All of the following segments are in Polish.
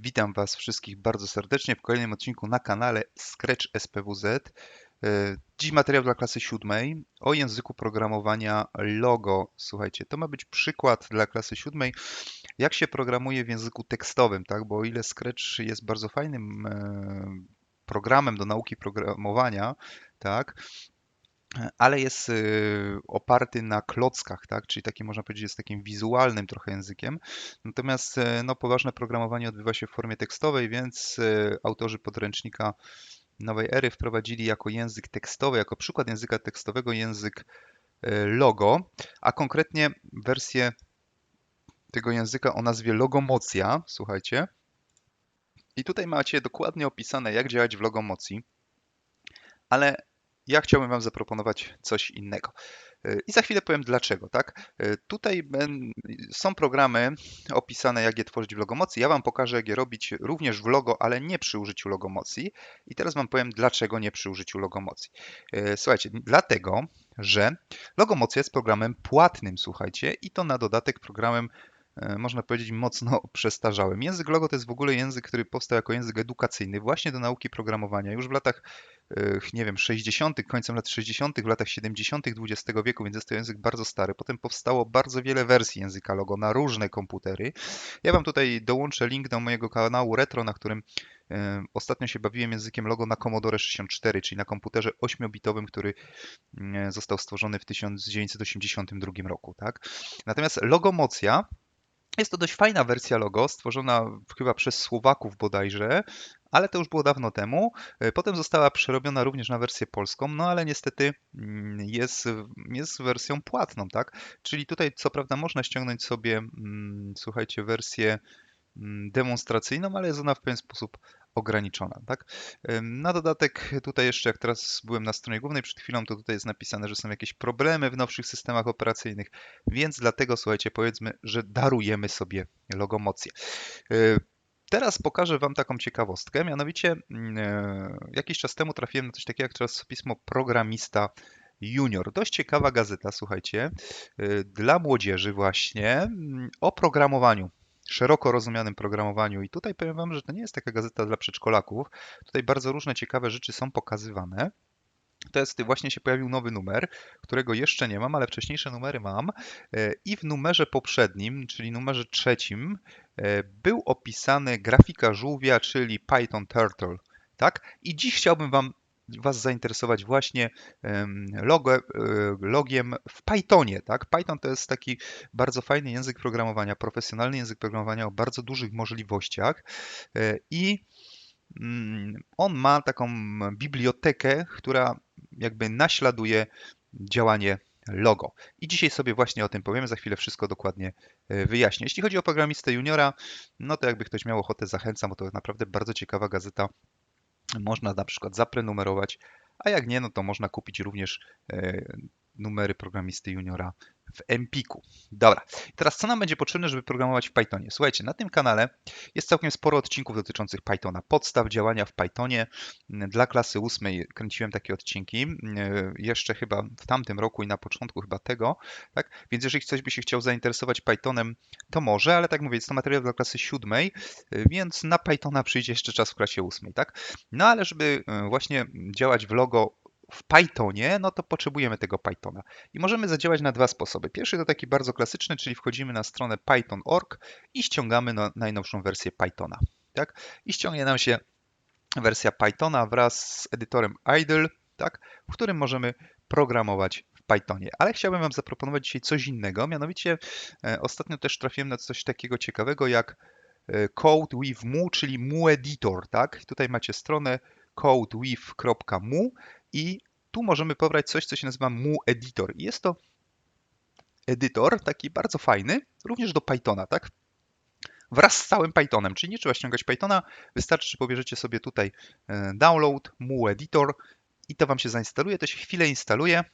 Witam Was wszystkich bardzo serdecznie w kolejnym odcinku na kanale Scratch SPWZ. E, Dziś materiał dla klasy siódmej o języku programowania Logo. Słuchajcie, to ma być przykład dla klasy siódmej, jak się programuje w języku tekstowym, tak? Bo o ile Scratch jest bardzo fajnym e, programem do nauki programowania, tak? Ale jest y, oparty na klockach, tak? Czyli taki można powiedzieć jest takim wizualnym trochę językiem. Natomiast y, no, poważne programowanie odbywa się w formie tekstowej, więc y, autorzy podręcznika nowej ery wprowadzili jako język tekstowy, jako przykład języka tekstowego język logo, a konkretnie wersję tego języka o nazwie logomocja, słuchajcie. I tutaj macie dokładnie opisane, jak działać w logomocji, ale ja chciałbym Wam zaproponować coś innego. Y, I za chwilę powiem dlaczego, tak? Y, tutaj są programy opisane, jak je tworzyć w Logomocji. Ja Wam pokażę, jak je robić również w Logo, ale nie przy użyciu Logomocji. I teraz Wam powiem, dlaczego nie przy użyciu Logomocji. Y, słuchajcie, dlatego, że Logomocja jest programem płatnym, słuchajcie, i to na dodatek programem można powiedzieć, mocno przestarzałym. Język Logo to jest w ogóle język, który powstał jako język edukacyjny właśnie do nauki programowania. Już w latach nie wiem, 60., końcem lat 60., w latach 70. XX wieku, więc jest to język bardzo stary. Potem powstało bardzo wiele wersji języka Logo na różne komputery. Ja Wam tutaj dołączę link do mojego kanału Retro, na którym Ostatnio się bawiłem językiem Logo na Commodore 64, czyli na komputerze 8-bitowym, który został stworzony w 1982 roku. Tak? Natomiast Logomocja jest to dość fajna wersja logo, stworzona chyba przez Słowaków bodajże, ale to już było dawno temu. E, potem została przerobiona również na wersję polską, no ale niestety mm, jest, jest wersją płatną, tak? Czyli tutaj co prawda można ściągnąć sobie, mm, słuchajcie, wersję mm, demonstracyjną, ale jest ona w pewien sposób ograniczona. Tak? Na dodatek tutaj jeszcze jak teraz byłem na stronie głównej przed chwilą, to tutaj jest napisane, że są jakieś problemy w nowszych systemach operacyjnych, więc dlatego słuchajcie, powiedzmy, że darujemy sobie logomocję. E, teraz pokażę Wam taką ciekawostkę, mianowicie mm, e, jakiś czas temu trafiłem na coś takiego jak czasopismo Programista Junior. Dość ciekawa gazeta, słuchajcie, e, dla młodzieży właśnie mm, o programowaniu szeroko rozumianym programowaniu. I tutaj powiem Wam, że to nie jest taka gazeta dla przedszkolaków. Tutaj bardzo różne ciekawe rzeczy są pokazywane. To jest właśnie się pojawił nowy numer, którego jeszcze nie mam, ale wcześniejsze numery mam. E, I w numerze poprzednim, czyli numerze trzecim, e, był opisany grafika żółwia, czyli Python Turtle. Tak? I dziś chciałbym Wam Was zainteresować właśnie logo, e, logiem w Pythonie. Tak? Python to jest taki bardzo fajny język programowania, profesjonalny język programowania o bardzo dużych możliwościach e, i mm, on ma taką bibliotekę, która jakby naśladuje działanie logo. I dzisiaj sobie właśnie o tym powiem, za chwilę wszystko dokładnie e, wyjaśnię. Jeśli chodzi o programistę juniora, no to jakby ktoś miał ochotę, zachęcam, bo to naprawdę bardzo ciekawa gazeta można na przykład zaprenumerować, a jak nie, no to można kupić również e, numery programisty juniora w Empiku. Dobra, teraz co nam będzie potrzebne, żeby programować w Pythonie? Słuchajcie, na tym kanale jest całkiem sporo odcinków dotyczących Pythona, podstaw działania w Pythonie. Dla klasy ósmej kręciłem takie odcinki, e, jeszcze chyba w tamtym roku i na początku chyba tego, tak? Więc jeżeli ktoś by się chciał zainteresować Pythonem, to może, ale tak mówię, jest to materiał dla klasy siódmej, e, więc na Pythona przyjdzie jeszcze czas w klasie ósmej, tak? No ale żeby e, właśnie działać w logo w Pythonie, no to potrzebujemy tego Pythona. I możemy zadziałać na dwa sposoby. Pierwszy to taki bardzo klasyczny, czyli wchodzimy na stronę python.org i ściągamy no, najnowszą wersję Pythona. Tak? I ściągnie nam się wersja Pythona wraz z edytorem idle, tak? w którym możemy programować w Pythonie. Ale chciałbym Wam zaproponować dzisiaj coś innego, mianowicie e, ostatnio też trafiłem na coś takiego ciekawego jak e, Code with Mu, czyli Mu Editor. Tak? Tutaj macie stronę codewith.mu i tu możemy pobrać coś, co się nazywa Mu Editor. I jest to edytor taki bardzo fajny, również do Pythona, tak? Wraz z całym Pythonem, czyli nie trzeba ściągać Pythona, wystarczy, że pobierzecie sobie tutaj e, download Mu Editor i to Wam się zainstaluje, to się chwilę instaluje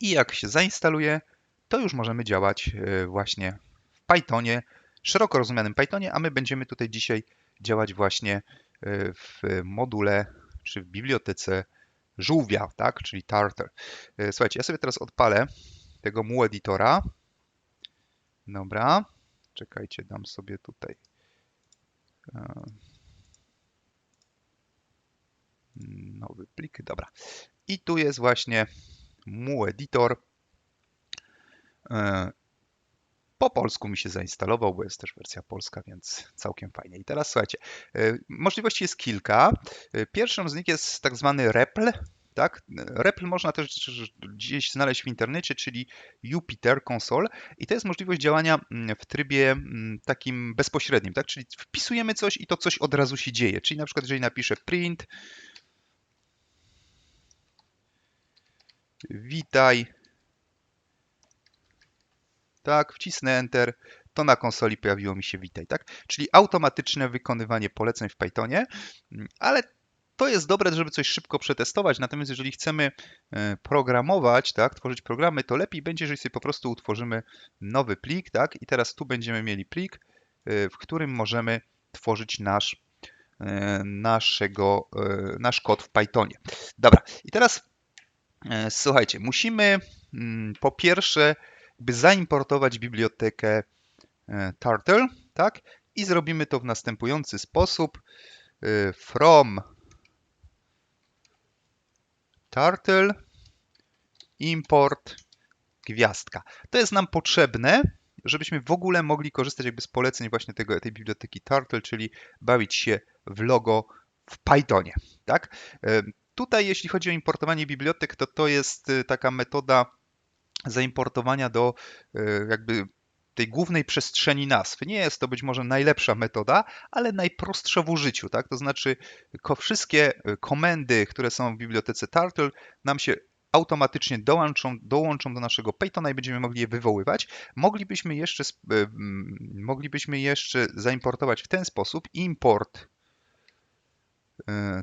i jak się zainstaluje, to już możemy działać e, właśnie w Pythonie, szeroko rozumianym Pythonie, a my będziemy tutaj dzisiaj działać właśnie e, w module czy w bibliotece żółwia, tak, czyli tartar. E, słuchajcie, ja sobie teraz odpalę tego mu editora. Dobra, czekajcie, dam sobie tutaj E, nowy plik, dobra. I tu jest właśnie mu editor. E, po polsku mi się zainstalował, bo jest też wersja polska, więc całkiem fajnie. I teraz słuchajcie, e, możliwości jest kilka. Pierwszą z nich jest tak zwany REPL, tak? REPL można też gdzieś znaleźć w internecie, czyli Jupyter Console i to jest możliwość działania mm, w trybie mm, takim bezpośrednim, tak? Czyli wpisujemy coś i to coś od razu się dzieje. Czyli na przykład jeżeli napiszę print witaj tak, wcisnę Enter, to na konsoli pojawiło mi się witaj, tak? Czyli automatyczne wykonywanie poleceń w Pythonie, mm, ale to jest dobre, żeby coś szybko przetestować, natomiast jeżeli chcemy e, programować, tak, tworzyć programy, to lepiej będzie, jeżeli sobie po prostu utworzymy nowy plik, tak, i teraz tu będziemy mieli plik, e, w którym możemy tworzyć nasz, e, naszego, nasz kod w Pythonie. Dobra, i teraz słuchajcie, musimy mm, po pierwsze by zaimportować bibliotekę Turtle, tak, i zrobimy to w następujący sposób. From turtle import gwiazdka. To jest nam potrzebne, żebyśmy w ogóle mogli korzystać jakby z poleceń właśnie tego, tej biblioteki Turtle, czyli bawić się w logo w Pythonie. Tak? E, tutaj jeśli chodzi o importowanie bibliotek, to to jest e, taka metoda zaimportowania do e, jakby tej głównej przestrzeni nazw. Nie jest to być może najlepsza metoda, ale najprostsza w użyciu, tak? To znaczy wszystkie y, komendy, które są w bibliotece Turtle nam się automatycznie dołączą, dołączą do naszego Pythona i będziemy mogli je wywoływać. Moglibyśmy jeszcze, y, moglibyśmy jeszcze zaimportować w ten sposób import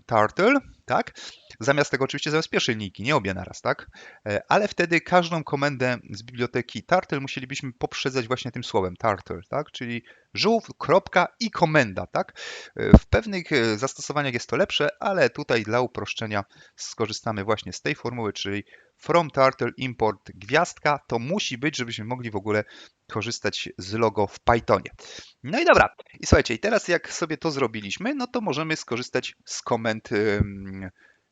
turtle, tak? Zamiast tego oczywiście zamiast pierwszej linijki, nie obie naraz, tak? E, ale wtedy każdą komendę z biblioteki Turtle musielibyśmy poprzedzać właśnie tym słowem Turtle, tak? Czyli żółw, kropka i komenda, tak? E, w pewnych e, zastosowaniach jest to lepsze, ale tutaj dla uproszczenia skorzystamy właśnie z tej formuły, czyli from turtle import gwiazdka, to musi być, żebyśmy mogli w ogóle korzystać z logo w Pythonie. No i dobra, i słuchajcie, i teraz jak sobie to zrobiliśmy, no to możemy skorzystać z komend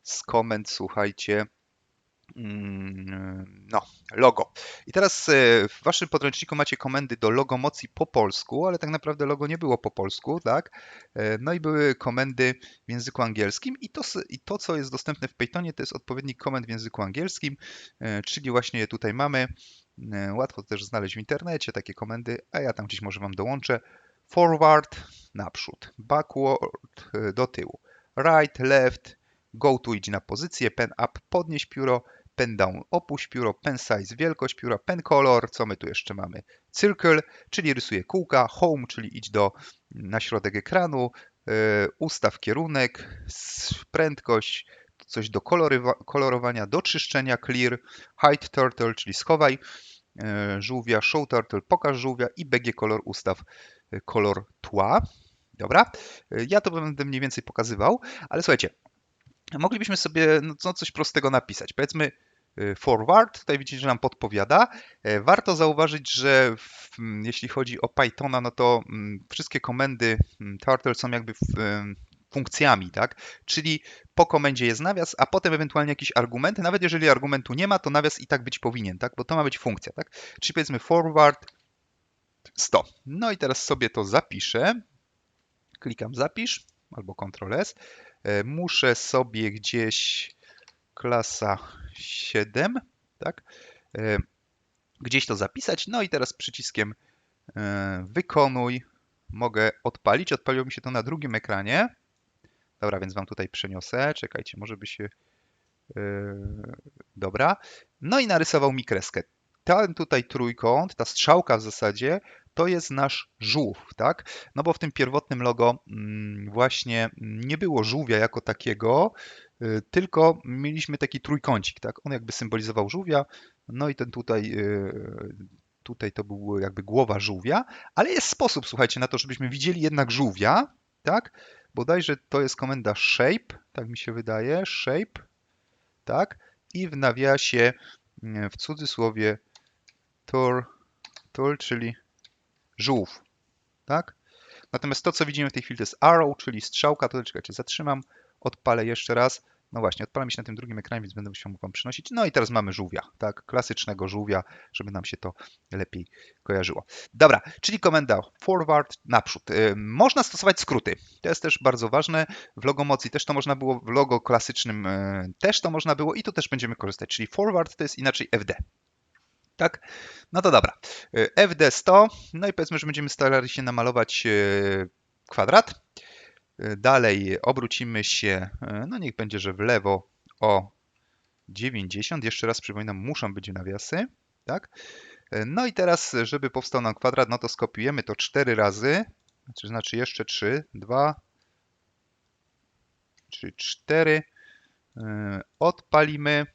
z komend, słuchajcie, no, logo. I teraz e, w waszym podręczniku macie komendy do logomocji po polsku, ale tak naprawdę logo nie było po polsku, tak? E, no i były komendy w języku angielskim i to, i to co jest dostępne w Pythonie, to jest odpowiednik komend w języku angielskim, e, czyli właśnie tutaj mamy. Łatwo też znaleźć w internecie takie komendy, a ja tam gdzieś może wam dołączę. Forward, naprzód, backward, do tyłu, right, left, Go to idź na pozycję, pen up podnieś pióro, pen down opuść pióro, pen size wielkość pióra, pen color, co my tu jeszcze mamy? Circle, czyli rysuję kółka, home, czyli idź do na środek ekranu, yy, ustaw kierunek, prędkość, coś do kolorowania, do czyszczenia, clear, hide turtle, czyli schowaj yy, żółwia, show turtle, pokaż żółwia i BG color ustaw yy, kolor tła. Dobra, ja to będę mniej więcej pokazywał, ale słuchajcie, moglibyśmy sobie no, coś prostego napisać. Powiedzmy forward, tutaj widzicie, że nam podpowiada. E, warto zauważyć, że w, jeśli chodzi o Pythona, no to wszystkie komendy Turtle są jakby w, funkcjami, tak? Czyli po komendzie jest nawias, a potem ewentualnie jakiś argument. Nawet jeżeli argumentu nie ma, to nawias i tak być powinien, tak? Bo to ma być funkcja, tak? Czyli powiedzmy forward 100. No i teraz sobie to zapiszę. Klikam zapisz albo Ctrl S. E, muszę sobie gdzieś klasa 7, tak? E, gdzieś to zapisać. No i teraz przyciskiem e, wykonuj mogę odpalić. Odpaliło mi się to na drugim ekranie. Dobra, więc wam tutaj przeniosę. Czekajcie, może by się... Dobra. No i narysował mi kreskę. Ten tutaj trójkąt, ta strzałka w zasadzie, to jest nasz żółw, tak? No bo w tym pierwotnym logo mm, właśnie nie było żółwia jako takiego, y, tylko mieliśmy taki trójkącik, tak? On jakby symbolizował żółwia, no i ten tutaj, y, tutaj to był jakby głowa żółwia, ale jest sposób, słuchajcie, na to, żebyśmy widzieli jednak żółwia, tak? Bodajże to jest komenda shape, tak mi się wydaje, shape, tak? I w nawiasie w cudzysłowie tour, tool, czyli żółw, tak? Natomiast to, co widzimy w tej chwili, to jest arrow, czyli strzałka. To czekajcie, zatrzymam, odpalę jeszcze raz. No właśnie, odpala mi się na tym drugim ekranie, więc będę musiał Wam przynosić. No i teraz mamy żółwia, tak, klasycznego żółwia, żeby nam się to lepiej kojarzyło. Dobra, czyli komenda forward, naprzód. Yy, można stosować skróty, to jest też bardzo ważne. W logo mocy też to można było, w logo klasycznym yy, też to można było i tu też będziemy korzystać, czyli forward to jest inaczej FD. Tak? No to dobra. Yy, FD 100, no i powiedzmy, że będziemy starali się namalować yy, kwadrat. Dalej obrócimy się, no niech będzie, że w lewo o 90. Jeszcze raz przypominam, muszą być nawiasy. Tak? No i teraz, żeby powstał nam kwadrat, no to skopiujemy to 4 razy. To znaczy jeszcze 3, 2, 3, 4. Odpalimy.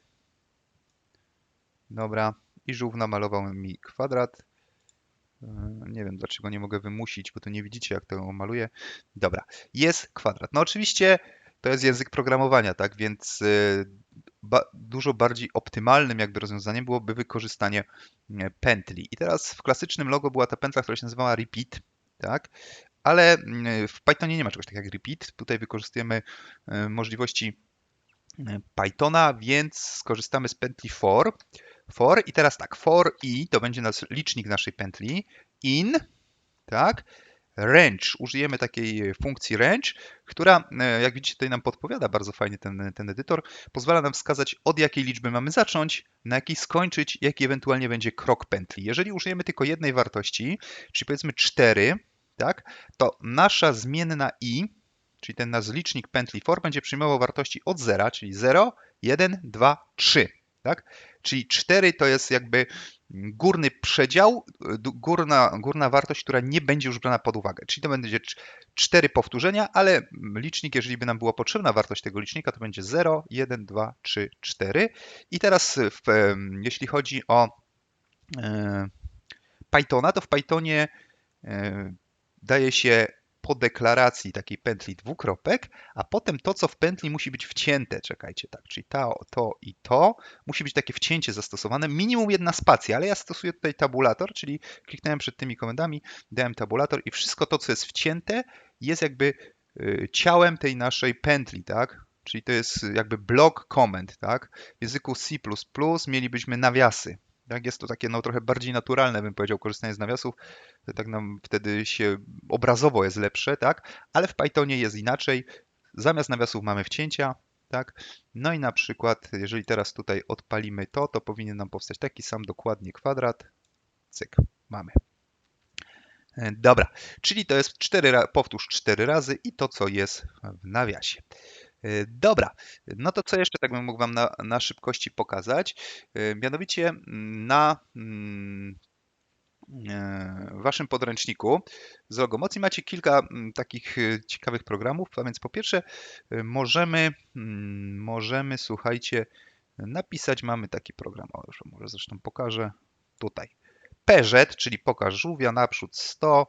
Dobra. I żółw namalował mi kwadrat. Nie wiem, dlaczego nie mogę wymusić, bo tu nie widzicie, jak to maluję. Dobra, jest kwadrat. No oczywiście to jest język programowania, tak, więc y, ba dużo bardziej optymalnym jakby rozwiązaniem byłoby wykorzystanie pętli. I teraz w klasycznym logo była ta pętla, która się nazywała repeat, tak, ale y, w Pythonie nie ma czegoś takiego jak repeat. Tutaj wykorzystujemy możliwości Pythona, więc skorzystamy z pętli for for i teraz tak, for i to będzie nas licznik naszej pętli, in, tak, range, użyjemy takiej funkcji range, która, e, jak widzicie, tutaj nam podpowiada bardzo fajnie ten, ten edytor, pozwala nam wskazać, od jakiej liczby mamy zacząć, na jakiej skończyć, jaki ewentualnie będzie krok pętli. Jeżeli użyjemy tylko jednej wartości, czyli powiedzmy 4, tak, to nasza zmienna i, czyli ten nasz licznik pętli for, będzie przyjmował wartości od 0, czyli 0, 1, 2, 3. Tak? Czyli 4 to jest jakby górny przedział, górna, górna wartość, która nie będzie już brana pod uwagę. Czyli to będzie 4 powtórzenia, ale licznik, jeżeli by nam była potrzebna wartość tego licznika, to będzie 0, 1, 2, 3, 4. I teraz w, jeśli chodzi o e, Pythona, to w Pythonie e, daje się po deklaracji takiej pętli dwukropek, a potem to, co w pętli musi być wcięte, czekajcie, tak, czyli to, to i to, musi być takie wcięcie zastosowane, minimum jedna spacja, ale ja stosuję tutaj tabulator, czyli kliknąłem przed tymi komendami, dałem tabulator i wszystko to, co jest wcięte, jest jakby y, ciałem tej naszej pętli, tak, czyli to jest jakby blok komend, tak, w języku C++ mielibyśmy nawiasy, tak, jest to takie no, trochę bardziej naturalne, bym powiedział, korzystanie z nawiasów. Tak nam wtedy się obrazowo jest lepsze, tak? Ale w Pythonie jest inaczej. Zamiast nawiasów mamy wcięcia, tak? No i na przykład, jeżeli teraz tutaj odpalimy to, to powinien nam powstać taki sam dokładnie kwadrat. Cyk, mamy. E, dobra, czyli to jest 4, powtórz 4 razy i to, co jest w nawiasie. E, dobra, no to co jeszcze tak bym mógł Wam na, na szybkości pokazać? E, mianowicie na mm, e, Waszym podręczniku z Logomocji macie kilka mm, takich ciekawych programów, a więc po pierwsze możemy, mm, możemy słuchajcie, napisać, mamy taki program, o, już może zresztą pokażę tutaj. PZ, czyli pokaż żółwia, naprzód 100,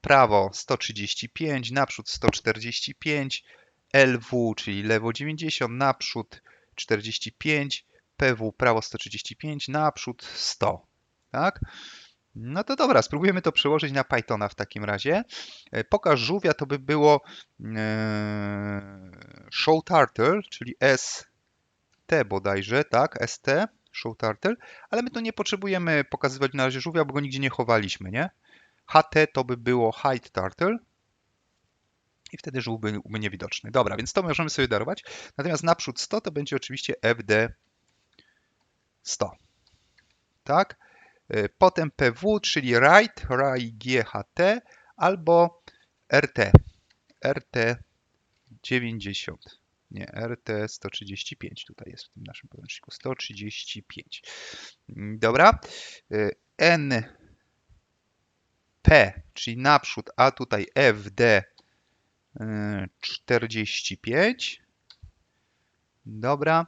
prawo 135, naprzód 145, LW, czyli lewo 90, naprzód 45, PW prawo 135, naprzód 100. Tak? No to dobra, spróbujemy to przełożyć na Pythona w takim razie. E, pokaż żółwia to by było e, show turtle, czyli ST bodajże, tak, ST, show turtle, ale my tu nie potrzebujemy pokazywać na razie żółwia, bo go nigdzie nie chowaliśmy, nie? HT to by było hide turtle, i wtedy żółw byłby niewidoczny. Dobra, więc to możemy sobie darować. Natomiast naprzód 100 to będzie oczywiście FD 100. Tak? E, potem PW, czyli write, GHT albo RT. RT 90. Nie, RT 135 tutaj jest w tym naszym podręczniku. 135. Dobra. E, NP, czyli naprzód, a tutaj FD 45. Dobra.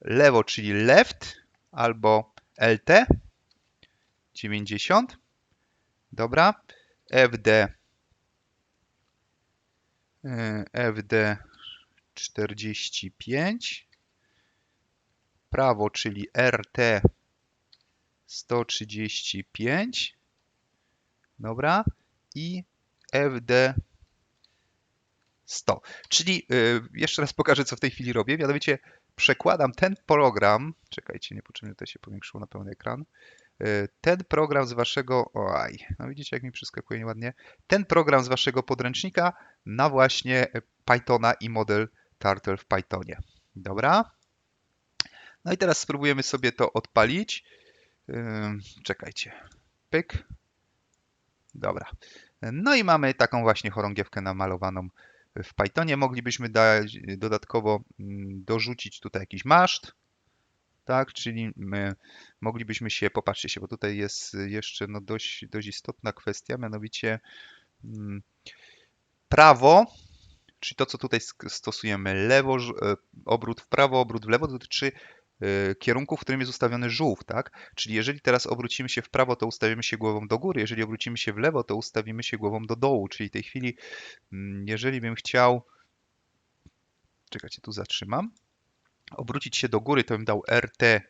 Lewo, czyli left albo LT 90. Dobra. FD FD 45. Prawo, czyli RT 135. Dobra. I FD 100. Czyli y, jeszcze raz pokażę, co w tej chwili robię. Mianowicie przekładam ten program, czekajcie, niepotrzebnie tutaj się powiększyło na pełny ekran, Y, ten program z waszego, oj, no widzicie jak mi przeskakuje nieładnie, ten program z waszego podręcznika na właśnie Pythona i model Turtle w Pythonie. Dobra. No i teraz spróbujemy sobie to odpalić. Ym, Czekajcie. Pyk. Dobra. No i mamy taką właśnie chorągiewkę namalowaną w Pythonie. Moglibyśmy dać dodatkowo mm, dorzucić tutaj jakiś maszt, tak, czyli my moglibyśmy się, popatrzcie się, bo tutaj jest jeszcze no dość, dość istotna kwestia, mianowicie mm, prawo, czyli to, co tutaj stosujemy, lewo, e, obrót w prawo, obrót w lewo, dotyczy e, kierunku, w którym jest ustawiony żółw, tak? Czyli jeżeli teraz obrócimy się w prawo, to ustawimy się głową do góry, jeżeli obrócimy się w lewo, to ustawimy się głową do dołu, czyli w tej chwili, mm, jeżeli bym chciał, czekajcie, tu zatrzymam, obrócić się do góry, to bym dał RT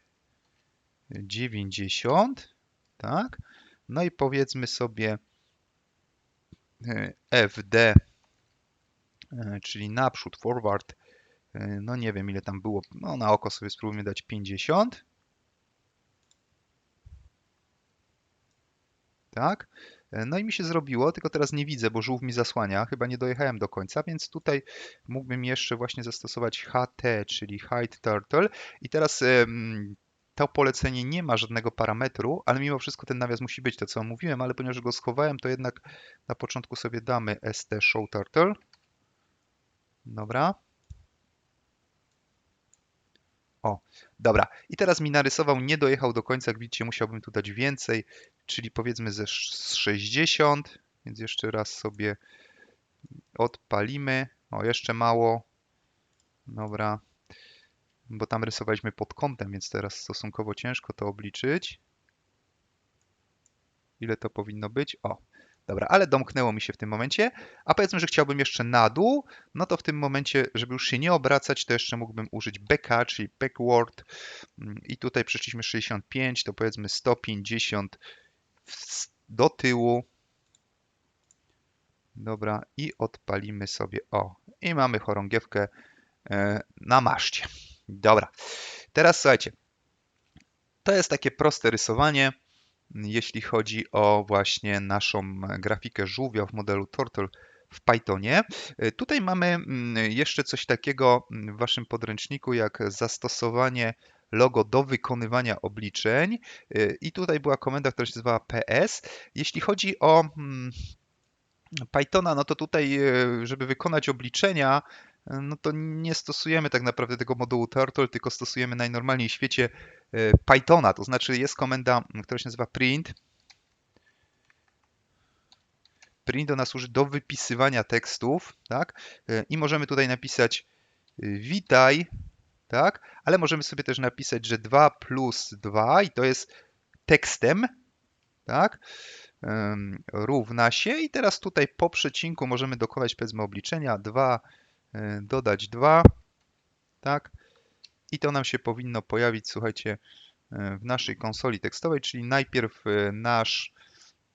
90, tak? No i powiedzmy sobie e, FD, e, czyli naprzód, forward, no nie wiem ile tam było, no na oko sobie spróbujmy dać 50. Tak? E, No i mi się zrobiło, tylko teraz nie widzę, bo żółw mi zasłania, chyba nie dojechałem do końca, więc tutaj mógłbym jeszcze właśnie zastosować HT, czyli Hide Turtle i teraz to polecenie nie ma żadnego parametru, ale mimo wszystko ten nawias musi być, to co mówiłem, ale ponieważ go schowałem, to jednak na początku sobie damy st show turtle. Dobra. O, dobra. I teraz mi narysował, nie dojechał do końca, jak widzicie, musiałbym tu dać więcej, czyli powiedzmy ze sz- z 60, więc jeszcze raz sobie odpalimy. O, jeszcze mało. Dobra. Bo tam rysowaliśmy pod kątem, więc teraz stosunkowo ciężko to obliczyć. Ile to powinno być? O, dobra, ale domknęło mi się w tym momencie. A powiedzmy, że chciałbym jeszcze na dół, no to w tym momencie, żeby już się nie obracać, to jeszcze mógłbym użyć backa, czyli backward. I tutaj przeszliśmy 65, to powiedzmy 150 w- do tyłu. Dobra, i odpalimy sobie. O, i mamy chorągiewkę e, na maszcie. Dobra, teraz słuchajcie. To jest takie proste rysowanie, jeśli chodzi o właśnie naszą grafikę żółwia w modelu Turtle w Pythonie. E, Tutaj mamy mm, jeszcze coś takiego w waszym podręczniku, jak zastosowanie logo do wykonywania obliczeń. E, I tutaj była komenda, która się nazywała PS. Jeśli chodzi o mm, Pythona, no to tutaj, e, żeby wykonać obliczenia, no to nie stosujemy tak naprawdę tego modułu Turtle, tylko stosujemy najnormalniej w świecie e, Pythona, to znaczy jest komenda, m, która się nazywa print. Print ona służy do wypisywania tekstów, tak? E, I możemy tutaj napisać e, witaj, tak? Ale możemy sobie też napisać, że 2 plus 2 i to jest tekstem, tak? równa się i teraz tutaj po przecinku możemy dokonać powiedzmy obliczenia 2 e, dodać 2 tak? I to nam się powinno pojawić słuchajcie e, w naszej konsoli tekstowej czyli najpierw e, nasz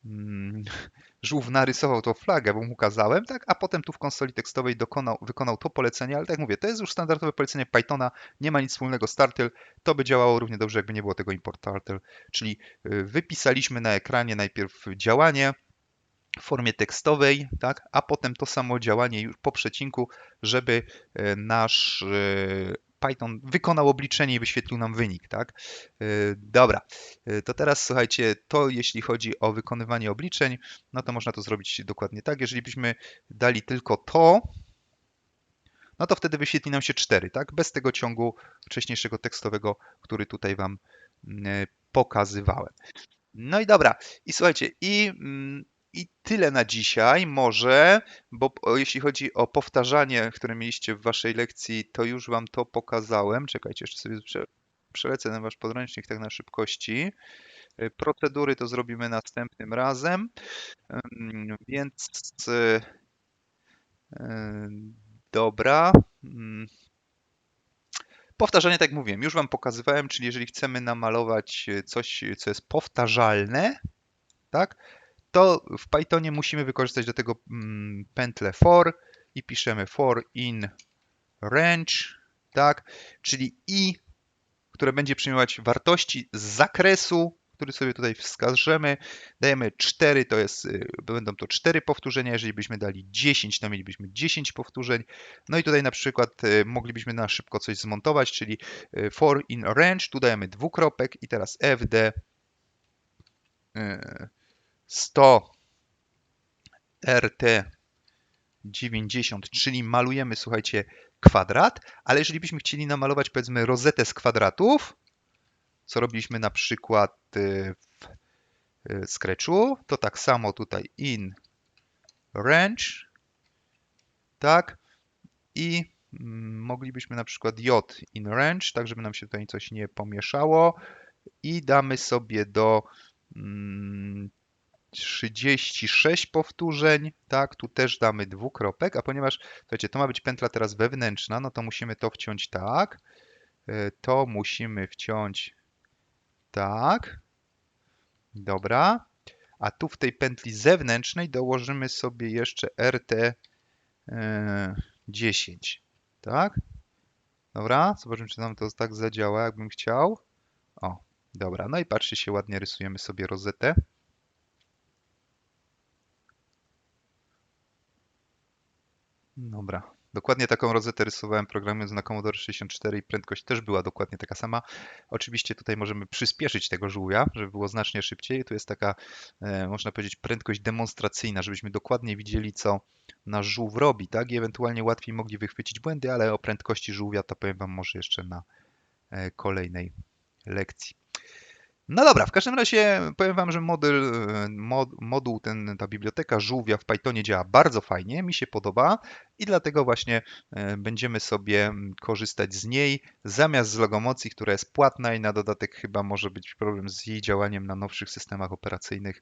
mm, żółw narysował tą flagę, bo mu kazałem, tak, a potem tu w konsoli tekstowej dokonał, wykonał to polecenie, ale tak mówię, to jest już standardowe polecenie Pythona, nie ma nic wspólnego z to by działało równie dobrze, jakby nie było tego import Turtle, czyli wypisaliśmy na ekranie najpierw działanie w formie tekstowej, tak, a potem to samo działanie już po przecinku, żeby y, nasz y, Python wykonał obliczenie i wyświetlił nam wynik, tak? Y, Dobra, to teraz słuchajcie, to jeśli chodzi o wykonywanie obliczeń, no to można to zrobić dokładnie tak. Jeżeli byśmy dali tylko to, no to wtedy wyświetli nam się 4, tak? Bez tego ciągu wcześniejszego tekstowego, który tutaj Wam pokazywałem. No i dobra, i słuchajcie, i, mm, i tyle na dzisiaj może, bo jeśli chodzi o powtarzanie, które mieliście w Waszej lekcji, to już Wam to pokazałem. Czekajcie, jeszcze sobie prze, przelecę ten Wasz podręcznik tak na szybkości. Y, Procedury to zrobimy następnym razem, więc y, y, dobra. Powtarzanie, tak jak mówiłem, już Wam pokazywałem, czyli jeżeli chcemy namalować e, coś, co jest powtarzalne, tak, to w Pythonie musimy wykorzystać do tego mm, pętlę for i piszemy for in range, tak? Czyli i, które będzie przyjmować wartości z zakresu, który sobie tutaj wskażemy. Dajemy 4, to jest, y, będą to 4 powtórzenia. Jeżeli byśmy dali 10, to mielibyśmy 10 powtórzeń. No i tutaj na przykład y, moglibyśmy na szybko coś zmontować, czyli y, for in range, tu dajemy dwukropek i teraz fd 100 rt 90, czyli malujemy, słuchajcie, kwadrat, ale jeżeli byśmy chcieli namalować, powiedzmy, rozetę z kwadratów, co robiliśmy na przykład y, w y, Scratchu, to tak samo tutaj in range, tak, i mm, moglibyśmy na przykład j in range, tak żeby nam się tutaj coś nie pomieszało i damy sobie do mm, 36 powtórzeń, tak, tu też damy dwukropek, a ponieważ, słuchajcie, to ma być pętla teraz wewnętrzna, no to musimy to wciąć tak, y, to musimy wciąć tak. Dobra. A tu w tej pętli zewnętrznej dołożymy sobie jeszcze RT10. Tak? Dobra, zobaczymy, czy nam to tak zadziała, jakbym chciał. O, dobra. No i patrzcie się, ładnie rysujemy sobie rozetę. Dobra. Dokładnie taką rozetę rysowałem programując na Commodore 64 i prędkość też była dokładnie taka sama. Oczywiście tutaj możemy przyspieszyć tego żółwia, żeby było znacznie szybciej. Tu jest taka, e, można powiedzieć, prędkość demonstracyjna, żebyśmy dokładnie widzieli, co nasz żółw robi, tak? I ewentualnie łatwiej mogli wychwycić błędy, ale o prędkości żółwia to powiem Wam może jeszcze na e, kolejnej lekcji. No dobra, w każdym razie powiem Wam, że model, mod, moduł, ten, ta biblioteka żółwia w Pythonie działa bardzo fajnie, mi się podoba i dlatego właśnie e, będziemy sobie korzystać z niej zamiast z Logomocji, która jest płatna i na dodatek chyba może być problem z jej działaniem na nowszych systemach operacyjnych.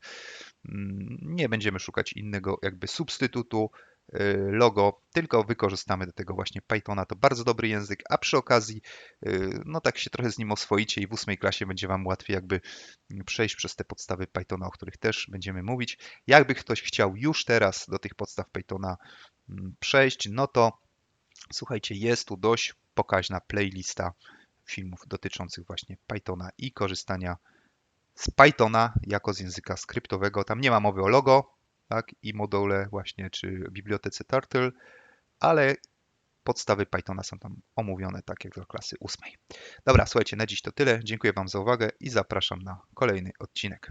Mm, nie będziemy szukać innego jakby substytutu, logo, tylko wykorzystamy do tego właśnie Pythona. To bardzo dobry język, a przy okazji, y, no tak się trochę z nim oswoicie i w ósmej klasie będzie Wam łatwiej jakby przejść przez te podstawy Pythona, o których też będziemy mówić. Jakby ktoś chciał już teraz do tych podstaw Pythona mm, przejść, no to słuchajcie, jest tu dość pokaźna playlista filmów dotyczących właśnie Pythona i korzystania z Pythona jako z języka skryptowego. Tam nie ma mowy o logo, tak, i module właśnie, czy bibliotece Turtle, ale podstawy Pythona są tam omówione, tak jak do klasy ósmej. Dobra, słuchajcie, na dziś to tyle. Dziękuję Wam za uwagę i zapraszam na kolejny odcinek.